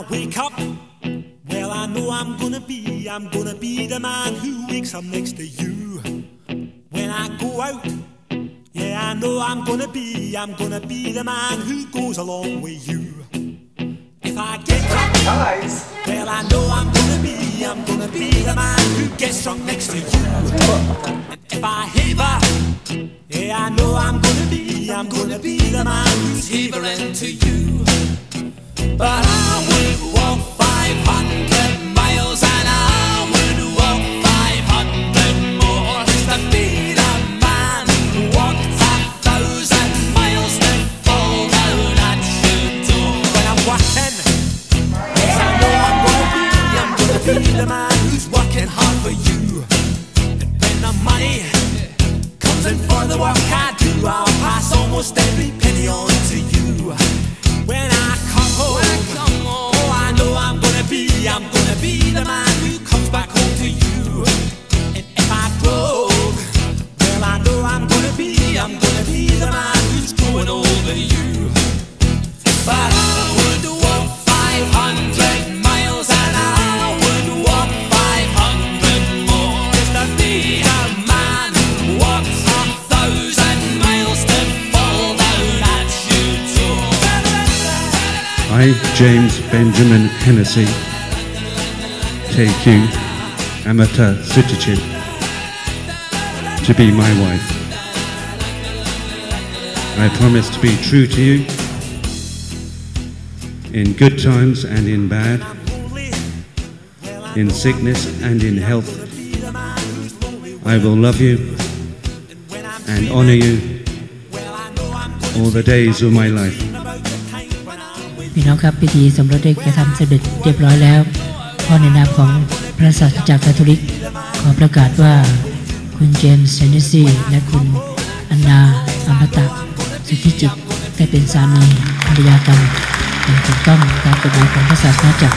I wake up, well, I know I'm gonna be, I'm gonna be the man who wakes up next to you. When I go out, yeah, I know I'm gonna be, I'm gonna be the man who goes along with you. If I get drunk, Guys, well, I know I'm gonna be, I'm gonna be the man who gets drunk next to you. If I haver, yeah, I know I'm gonna be, I'm gonna be the man who's havering to you. But I would the man who's working hard for you. And when the money comes in for the work I do, I'll pass almost every penny I, James Benjamin Hennessy, take you, Amata Sutichin, to be my wife. I promise to be true to you in good times and in bad, in sickness and in health. I will love you and honor you all the days of my life. พี่น้องครับพิธีสมรสได้กระทำเสร็จเรียบร้อยแล้วพ่อในนามของพระศาสดาจักรคาทอลิก ขอประกาศว่าคุณเจมส์เซนเนซีและคุณอันนาอัมตะสุทธิจิตได้เป็นสามีภรรยากันอย่างถูกต้องตามกฎหมายของพระศาสนาจักร